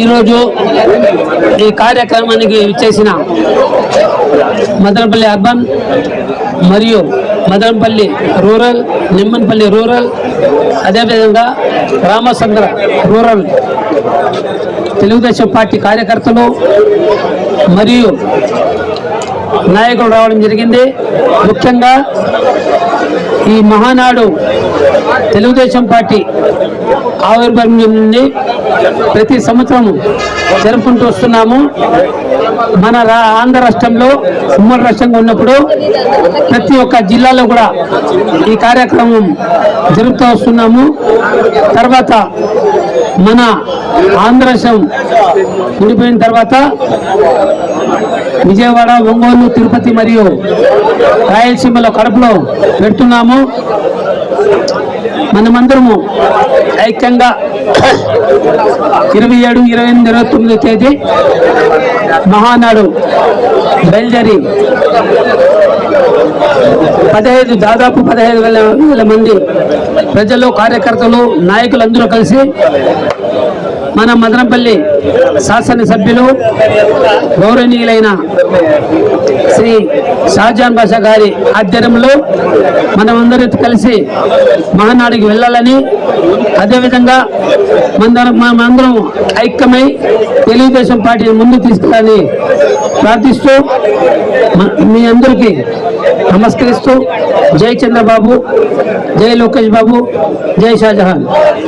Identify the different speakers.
Speaker 1: ఈరోజు ఈ కార్యక్రమానికి చేసిన మదనపల్లి అర్బన్ మరియు మదనపల్లి రూరల్ నిమ్మన్పల్లి రూరల్ అదేవిధంగా రామచంద్ర రూరల్ తెలుగుదేశం పార్టీ కార్యకర్తలు మరియు నాయకులు రావడం జరిగింది. ముఖ్యంగా ఈ మహానాడు తెలుగుదేశం పార్టీ ఆవిర్భావం నుండి ప్రతి సంవత్సరం జరుపుకుంటూ వస్తున్నాము. మన రా- ఆంధ్ర రాష్ట్రంలో ఉమ్మడి రాష్ట్రంగా ఉన్నప్పుడు ప్రతి ఒక్క జిల్లాలో కూడా ఈ కార్యక్రమం జరుపుతూ వస్తున్నాము. తర్వాత మన ఆంధ్ర రాష్ట్రం విడిపోయిన తర్వాత విజయవాడ ఒంగోలు తిరుపతి మరియు రాయలసీమలో కడపలో పెడుతున్నాము. మనమందరము ఐక్యంగా ఇరవై ఏడు ఇరవై ఎనిమిది ఇరవై తొమ్మిది తేదీ మహానాడు బయలుదేరి పదహైదు దాదాపు పదహైదు వేల వేల మంది ప్రజలు కార్యకర్తలు నాయకులు అందరూ కలిసి మన మదనపల్లి శాసనసభ్యులు గౌరవనీయులైన శ్రీ షాజాన్ బాషా గారి ఆధ్వర్యంలో మనమందరూ కలిసి మహానాడికి వెళ్ళాలని అదేవిధంగా మన మనందరం ఐక్యమై తెలుగుదేశం పార్టీని ముందు తీసుకురాని ప్రార్థిస్తూ మీ అందరికీ నమస్కరిస్తూ జై చంద్రబాబు జై లోకేష్ బాబు జై షాజహాన్.